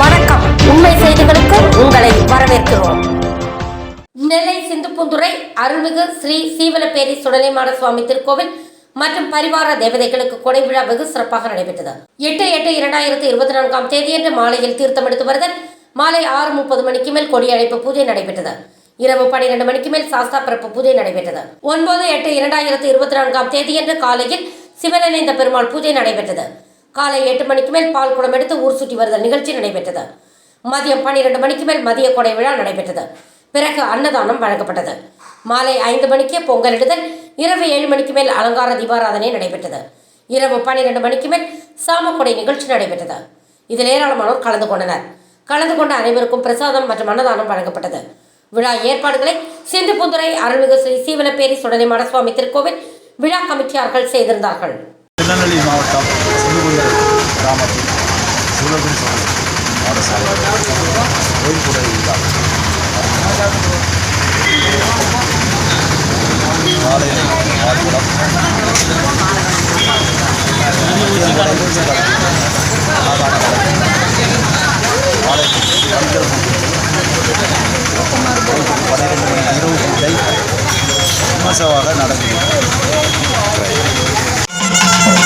வணக்கம். உண்மை செய்திகளுக்கு உங்களை வரவேற்கிறோம். நெல்லை சிந்துப்புந்துறை அருள்மிகு ஸ்ரீ சீவலப்பேரி சுடலைமாட சுவாமி திருக்கோவில் மற்றும் பரிவார தேவதைகளுக்கு கொடை விழா வெகு சிறப்பாக நடைபெற்றது. எட்டு எட்டு இரண்டாயிரத்தி இருபத்தி நான்காம் தேதியன்று மாலையில் தீர்த்தம் எடுத்து வருதல். மாலை ஆறு முப்பது மணிக்கு மேல் கொடியழைப்பு பூஜை நடைபெற்றது. இரவு பனிரெண்டு மணிக்கு மேல் சாஸ்தா பிறப்பு பூஜை நடைபெற்றது. ஒன்பது எட்டு இரண்டாயிரத்தி இருபத்தி நான்காம் தேதியன்று காலையில் சிவனிணைந்த பெருமாள் பூஜை நடைபெற்றது. காலை எட்டு மணிக்கு மேல் பால் குடம் எடுத்து ஊர் சுற்றி வருதல் நிகழ்ச்சி நடைபெற்றது. மதியம் பன்னிரண்டு மணிக்கு மேல் மதிய கொடை விழா நடைபெற்றது. பிறகு அன்னதானம் வழங்கப்பட்டது. மாலை ஐந்து மணிக்கே பொங்கலிடுதல் இரவு ஏழு மணிக்கு மேல் அலங்கார தீபாராதனை நடைபெற்றது. இரவு பன்னிரண்டு மணிக்கு மேல் சாமக்கொடை நிகழ்ச்சி நடைபெற்றது. இதில் ஏராளமானோர் கலந்து கொண்டனர். கலந்து கொண்ட அனைவருக்கும் பிரசாதம் மற்றும் அன்னதானம் வழங்கப்பட்டது. விழா ஏற்பாடுகளை சிந்துபுந்துரை அருள்மிகு ஸ்ரீ சீவலப்பேரி சுடலை சுவாமி திருக்கோவில் விழா கமிட்டியார்கள் செய்திருந்தார்கள். திருநெல்வேலி மாவட்டம் சிறுகுண்டர் கிராமத்தில் சிவபெருமான் சுவாமி பாடசாலை கோயில் கூட விழா காலை ஆறுபடம் மாலை பன்னிரெண்டு மணி இரவு பூஜை நடந்தது Thank you.